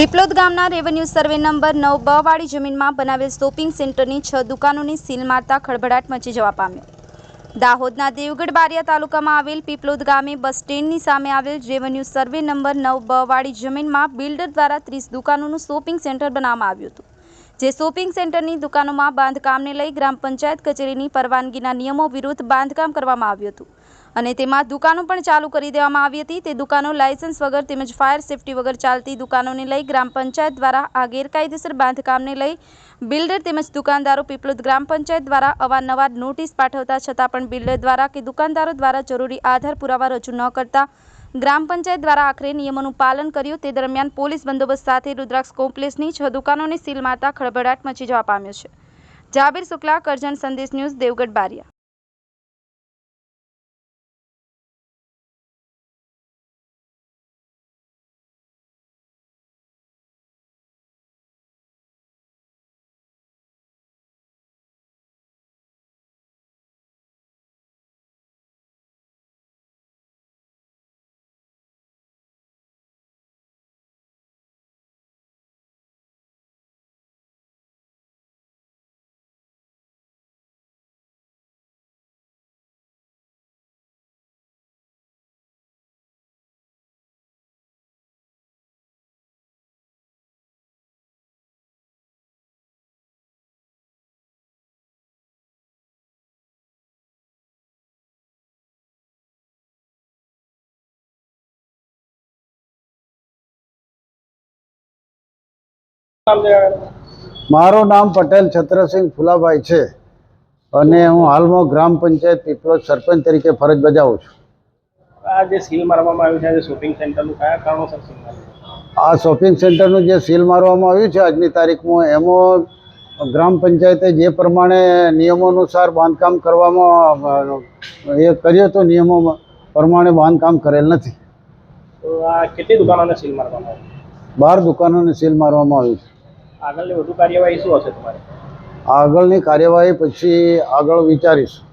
પીપલોદ ગામના revenue survey number નવ બ વાળી જમીનમાં બનાવેલ શોપિંગ સેન્ટરની છ દુકાનોની સીલ મારતા ખળભળાટ મચી જવા પામ્યો. દાહોદના દેવગઢ બારિયા તાલુકામાં આવેલ પીપલોદ ગામે બસ સ્ટેન્ડની સામે આવેલ રેવન્યુ સર્વે નંબર નવ બ વાળી જમીનમાં બિલ્ડર દ્વારા ત્રીસ દુકાનોનું શોપિંગ સેન્ટર બનાવવામાં આવ્યું હતું. જે શોપિંગ સેન્ટરની દુકાનોમાં બાંધકામને લઈ ગ્રામ પંચાયત કચેરીની પરવાનગીના નિયમો વિરુદ્ધ બાંધકામ કરવામાં આવ્યું હતું. અને તેમાં દુકાનો પણ ચાલુ કરી દેવામાં આવી હતી. તે દુકાનો લાયસન્સ વગર તેમજ ફાયર સેફટી વગર ચાલતી દુકાનોને લઈ ગ્રામ પંચાયત દ્વારા આ ગેરકાયદેસર બાંધકામને લઈ બિલ્ડર તેમજ દુકાનદારો પીપલોદ ગ્રામ પંચાયત દ્વારા અવારનવાર નોટિસ પાઠવતા, છતાં પણ બિલ્ડર દ્વારા કે દુકાનદારો દ્વારા જરૂરી આધાર પુરાવા રજૂ ન કરતા ગ્રામ પંચાયત દ્વારા આખરે નિયમોનું પાલન કર્યું. તે દરમિયાન પોલીસ બંદોબસ્ત સાથે રુદ્રાક્ષ કોમ્પ્લેક્સની છ દુકાનોને સીલ મારતા ખળભળાટ મચી જવા પામ્યો છે. જાબીર શુક્લા, કરજણ સંદેશ ન્યૂઝ, દેવગઢ બારિયા. મારું નામ પટેલ છત્રસિંહ ફુલાભાઈ છે અને હું હાલમાં ગ્રામ પંચાયત પીપલોદ સરપંચ તરીકે ફરજ બજાવું છું. આ જે સીલ મારવામાં આવ્યું છે શોપિંગ સેન્ટરનું કયા કારણોસર સીલ આ શોપિંગ સેન્ટરનું જે સીલ મારવામાં આવ્યું છે આજની તારીખમાં એમાં ગ્રામ પંચાયતે જે પ્રમાણે નિયમો અનુસાર બાંધકામ કરવામાં એ કર્યું તો નિયમો પ્રમાણે બાંધકામ કરેલ નથી. તો આ કેટલી દુકાનોને સીલ મારવામાં આવી? બાર દુકાનોને સીલ મારવામાં આવ્યું છે. આગળની વધુ કાર્યવાહી શું હશે તમારે? આગળની કાર્યવાહી પછી આગળ વિચારીશું.